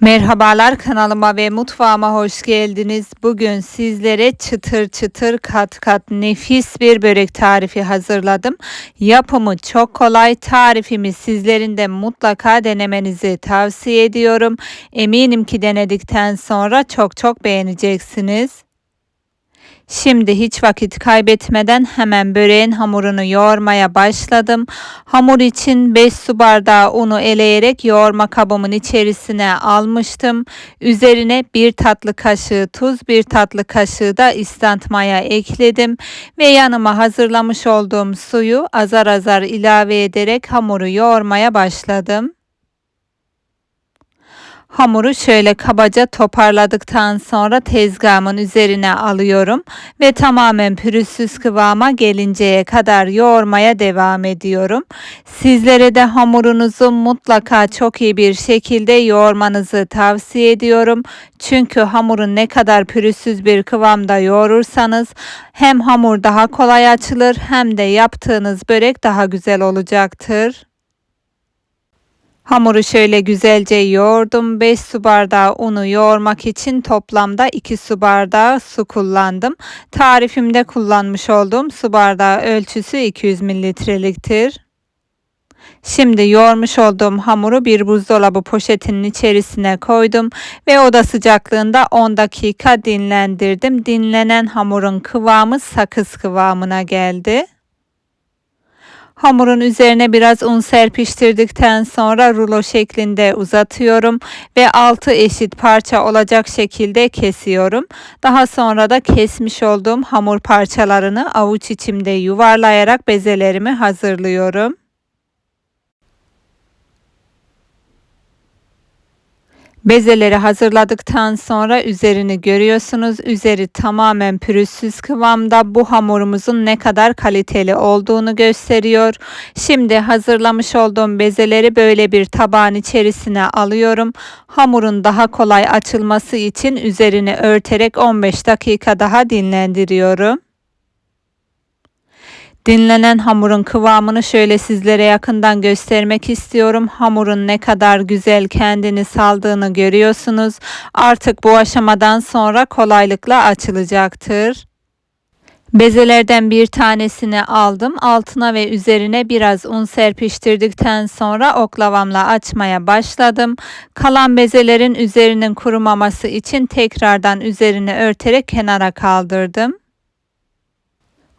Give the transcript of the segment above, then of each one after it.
Merhabalar kanalıma ve mutfağıma hoş geldiniz. Bugün sizlere çıtır çıtır kat kat nefis bir börek tarifi hazırladım. Yapımı çok kolay. Tarifimi sizlerin de mutlaka denemenizi tavsiye ediyorum. Eminim ki denedikten sonra çok çok beğeneceksiniz. Şimdi hiç vakit kaybetmeden hemen böreğin hamurunu yoğurmaya başladım. Hamur için 5 su bardağı unu eleyerek yoğurma kabımın içerisine almıştım. Üzerine 1 tatlı kaşığı tuz, 1 tatlı kaşığı da istant maya ekledim ve yanıma hazırlamış olduğum suyu azar azar ilave ederek hamuru yoğurmaya başladım. Hamuru şöyle kabaca toparladıktan sonra tezgahımın üzerine alıyorum ve tamamen pürüzsüz kıvama gelinceye kadar yoğurmaya devam ediyorum. Sizlere de hamurunuzu mutlaka çok iyi bir şekilde yoğurmanızı tavsiye ediyorum. Çünkü hamuru ne kadar pürüzsüz bir kıvamda yoğurursanız hem hamur daha kolay açılır hem de yaptığınız börek daha güzel olacaktır. Hamuru şöyle güzelce yoğurdum. 5 su bardağı unu yoğurmak için toplamda 2 su bardağı su kullandım. Tarifimde kullanmış olduğum su bardağı ölçüsü 200 mililitreliktir. Şimdi yoğurmuş olduğum hamuru bir buzdolabı poşetinin içerisine koydum ve oda sıcaklığında 10 dakika dinlendirdim. Dinlenen hamurun kıvamı sakız kıvamına geldi. Hamurun üzerine biraz un serpiştirdikten sonra rulo şeklinde uzatıyorum ve altı eşit parça olacak şekilde kesiyorum. Daha sonra da kesmiş olduğum hamur parçalarını avuç içimde yuvarlayarak bezelerimi hazırlıyorum. Bezeleri hazırladıktan sonra üzerini görüyorsunuz. Üzeri tamamen pürüzsüz kıvamda. Bu hamurumuzun ne kadar kaliteli olduğunu gösteriyor. Şimdi hazırlamış olduğum bezeleri böyle bir tabağın içerisine alıyorum. Hamurun daha kolay açılması için üzerini örterek 15 dakika daha dinlendiriyorum. Dinlenen hamurun kıvamını şöyle sizlere yakından göstermek istiyorum. Hamurun ne kadar güzel kendini saldığını görüyorsunuz. Artık bu aşamadan sonra kolaylıkla açılacaktır. Bezelerden bir tanesini aldım. Altına ve üzerine biraz un serpiştirdikten sonra oklavamla açmaya başladım. Kalan bezelerin üzerinin kurumaması için tekrardan üzerini örterek kenara kaldırdım.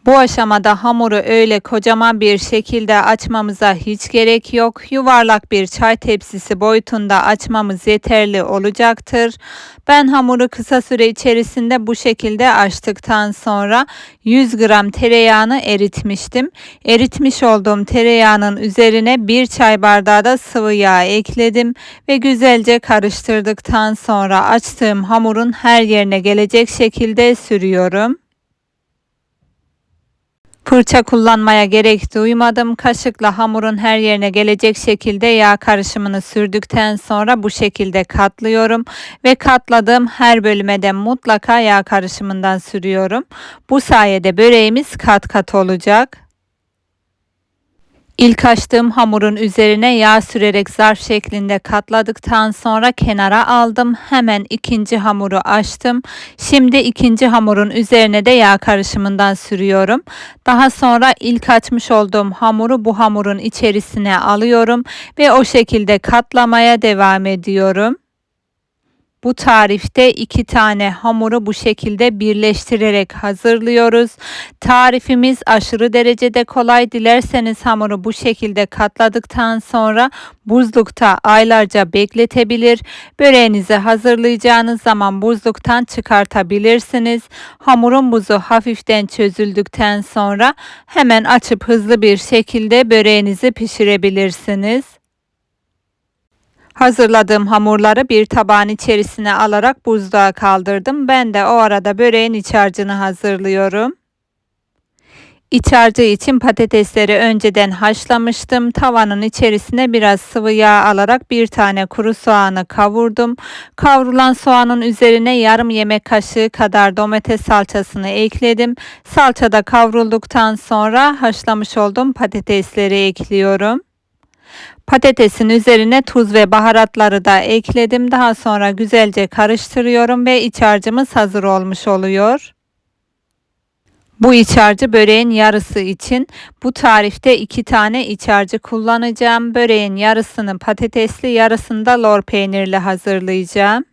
Bu aşamada hamuru öyle kocaman bir şekilde açmamıza hiç gerek yok. Yuvarlak bir çay tepsisi boyutunda açmamız yeterli olacaktır. Ben hamuru kısa süre içerisinde bu şekilde açtıktan sonra 100 gram tereyağını eritmiştim. Eritmiş olduğum tereyağının üzerine bir çay bardağı da sıvı yağ ekledim ve güzelce karıştırdıktan sonra açtığım hamurun her yerine gelecek şekilde sürüyorum. Fırça kullanmaya gerek duymadım. Kaşıkla hamurun her yerine gelecek şekilde yağ karışımını sürdükten sonra bu şekilde katlıyorum ve katladığım her bölüme de mutlaka yağ karışımından sürüyorum. Bu sayede böreğimiz kat kat olacak. İlk açtığım hamurun üzerine yağ sürerek zarf şeklinde katladıktan sonra kenara aldım. Hemen ikinci hamuru açtım. Şimdi ikinci hamurun üzerine de yağ karışımından sürüyorum. Daha sonra ilk açmış olduğum hamuru bu hamurun içerisine alıyorum ve o şekilde katlamaya devam ediyorum. Bu tarifte iki tane hamuru bu şekilde birleştirerek hazırlıyoruz. Tarifimiz aşırı derecede kolay. Dilerseniz hamuru bu şekilde katladıktan sonra buzlukta aylarca bekletebilir. Böreğinizi hazırlayacağınız zaman buzluktan çıkartabilirsiniz. Hamurun buzu hafiften çözüldükten sonra hemen açıp hızlı bir şekilde böreğinizi pişirebilirsiniz. Hazırladığım hamurları bir tabağın içerisine alarak buzluğa kaldırdım. Ben de o arada böreğin iç harcını hazırlıyorum. İç harcı için patatesleri önceden haşlamıştım. Tavanın içerisine biraz sıvı yağ alarak bir tane kuru soğanı kavurdum. Kavrulan soğanın üzerine yarım yemek kaşığı kadar domates salçasını ekledim. Salça da kavrulduktan sonra haşlamış olduğum patatesleri ekliyorum. Patatesin üzerine tuz ve baharatları da ekledim. Daha sonra güzelce karıştırıyorum ve iç harcımız hazır olmuş oluyor. Bu iç harcı böreğin yarısı için bu tarifte iki tane iç harcı kullanacağım. Böreğin yarısını patatesli yarısını da lor peynirli hazırlayacağım.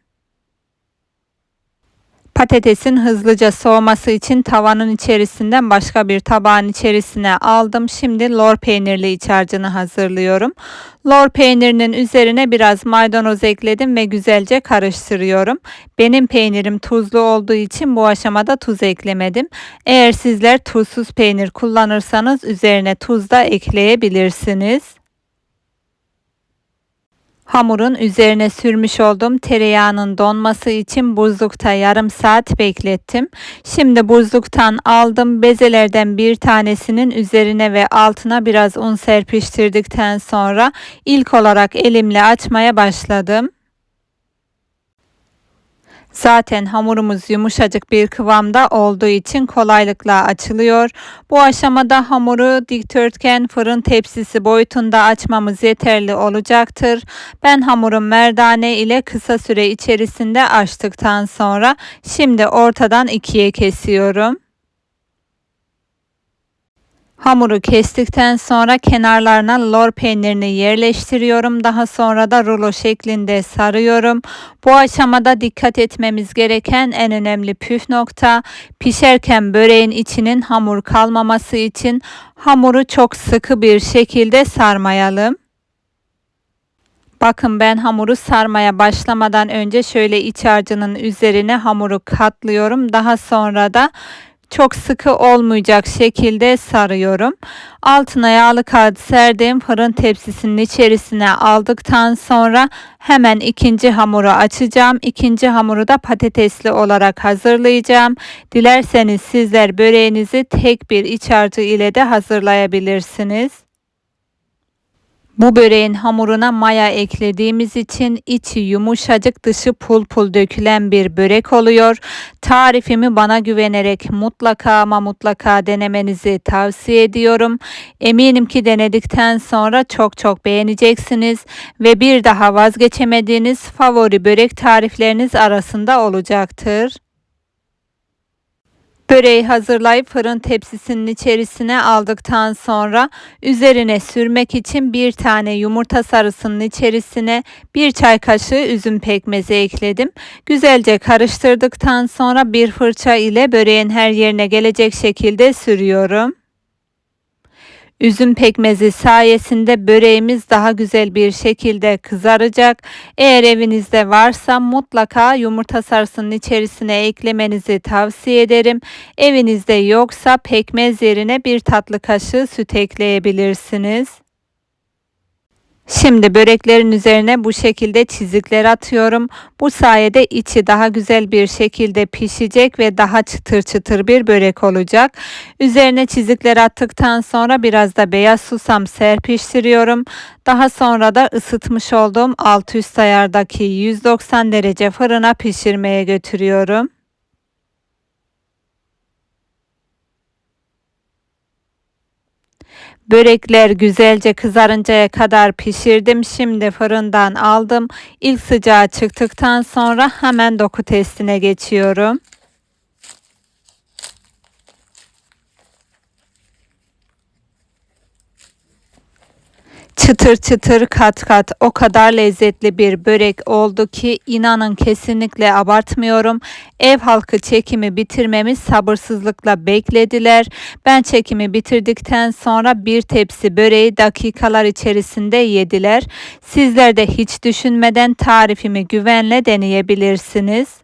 Patatesin hızlıca soğuması için tavanın içerisinden başka bir tabağın içerisine aldım. Şimdi lor peynirli iç harcını hazırlıyorum. Lor peynirinin üzerine biraz maydanoz ekledim ve güzelce karıştırıyorum. Benim peynirim tuzlu olduğu için bu aşamada tuz eklemedim. Eğer sizler tuzsuz peynir kullanırsanız üzerine tuz da ekleyebilirsiniz. Hamurun üzerine sürmüş olduğum tereyağının donması için buzlukta yarım saat beklettim. Şimdi buzluktan aldım. Bezelerden bir tanesinin üzerine ve altına biraz un serpiştirdikten sonra ilk olarak elimle açmaya başladım. Zaten hamurumuz yumuşacık bir kıvamda olduğu için kolaylıkla açılıyor. Bu aşamada hamuru dikdörtgen fırın tepsisi boyutunda açmamız yeterli olacaktır. Ben hamuru merdane ile kısa süre içerisinde açtıktan sonra şimdi ortadan ikiye kesiyorum. Hamuru kestikten sonra kenarlarına lor peynirini yerleştiriyorum. Daha sonra da rulo şeklinde sarıyorum. Bu aşamada dikkat etmemiz gereken en önemli püf nokta pişerken böreğin içinin hamur kalmaması için hamuru çok sıkı bir şekilde sarmayalım. Bakın ben hamuru sarmaya başlamadan önce şöyle iç harcının üzerine hamuru katlıyorum. Daha sonra da çok sıkı olmayacak şekilde sarıyorum. Altına yağlı kağıt serdiğim fırın tepsisinin içerisine aldıktan sonra hemen ikinci hamuru açacağım. İkinci hamuru da patatesli olarak hazırlayacağım. Dilerseniz sizler böreğinizi tek bir iç harcı ile de hazırlayabilirsiniz. Bu böreğin hamuruna maya eklediğimiz için içi yumuşacık dışı pul pul dökülen bir börek oluyor. Tarifimi bana güvenerek mutlaka ama mutlaka denemenizi tavsiye ediyorum. Eminim ki denedikten sonra çok çok beğeneceksiniz ve bir daha vazgeçemediğiniz favori börek tarifleriniz arasında olacaktır. Böreği hazırlayıp fırın tepsisinin içerisine aldıktan sonra üzerine sürmek için bir tane yumurta sarısının içerisine bir çay kaşığı üzüm pekmezi ekledim. Güzelce karıştırdıktan sonra bir fırça ile böreğin her yerine gelecek şekilde sürüyorum. Üzüm pekmezi sayesinde böreğimiz daha güzel bir şekilde kızaracak. Eğer evinizde varsa mutlaka yumurta sarısının içerisine eklemenizi tavsiye ederim. Evinizde yoksa pekmez yerine bir tatlı kaşığı süt ekleyebilirsiniz. Şimdi böreklerin üzerine bu şekilde çizikler atıyorum. Bu sayede içi daha güzel bir şekilde pişecek ve daha çıtır çıtır bir börek olacak. Üzerine çizikler attıktan sonra biraz da beyaz susam serpiştiriyorum. Daha sonra da ısıtmış olduğum alt üst ayardaki 190 derece fırına pişirmeye götürüyorum. Börekler güzelce kızarıncaya kadar pişirdim. Şimdi fırından aldım. İlk sıcağı çıktıktan sonra hemen doku testine geçiyorum. Çıtır çıtır kat kat o kadar lezzetli bir börek oldu ki inanın kesinlikle abartmıyorum. Ev halkı çekimi bitirmemi sabırsızlıkla beklediler. Ben çekimi bitirdikten sonra bir tepsi böreği dakikalar içerisinde yediler. Sizler de hiç düşünmeden tarifimi güvenle deneyebilirsiniz.